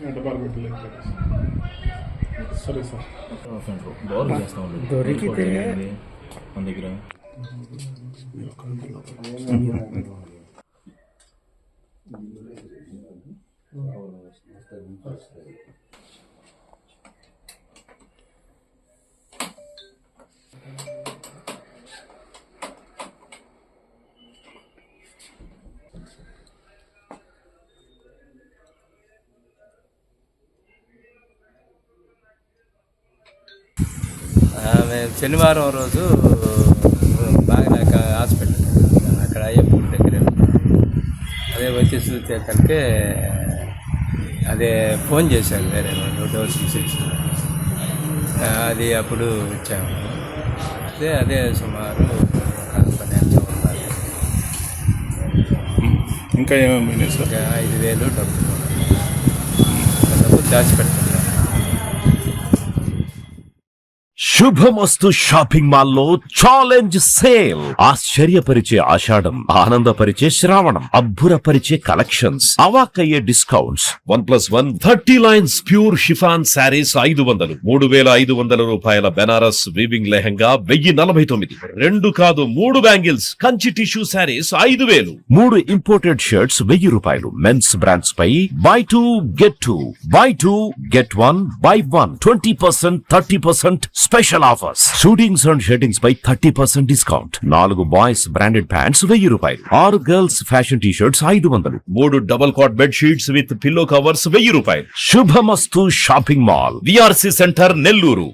ఇదే బాగుంటుంది. సరే సార్ దొరికితే మన దగ్గర శనివారం రోజు బాగా హాస్పిటల్ అక్కడ అయ్యప్ప దగ్గర అదే వచ్చి చూసేసరికి అదే ఫోన్ చేశాను వేరే వాళ్ళు డోర్ అది అప్పుడు ఇచ్చాము. అదే అదే సుమారు ఇంకా ఏమేమి ఐదు వేలు డబ్బులు. డబ్బులు దాచిపెట్టాను శుభమస్తు షాపింగ్ మాల్లో ఛాలెంజ్ సేల్. ఆశ్చర్యపరిచే ఆషాఢం ఆనందపరిచే శ్రావణం అబ్బురపరిచే collections అవాకయ్యే discounts. One plus one thirty lines pure chiffon saris ఐదు వందలు మూడు వేల ఐదు వందల రూపాయల బెనారస్ వీవింగ్ లెహంగా వెయ్యి నలభై తొమ్మిది రెండు కాదు మూడు బ్యాంగిల్స్ కంచి టిష్యూ శారీస్ ఐదు వేలు. మూడు ఇంపోర్టెడ్ షర్ట్స్ వెయ్యి రూపాయలు men's brands pi buy two get two. Buy two get one buy one twenty percent thirty percent special special offers suitings and shirtings pi thirty percent discount నాలుగు boys branded pants వెయ్యి రూపాయలు ఆరు girls fashion T shirts ఐదు వందలు మూడు double cot bed sheets with pillow covers వెయ్యి రూపాయలు Shubhamastu shopping mall VRC centre Nellore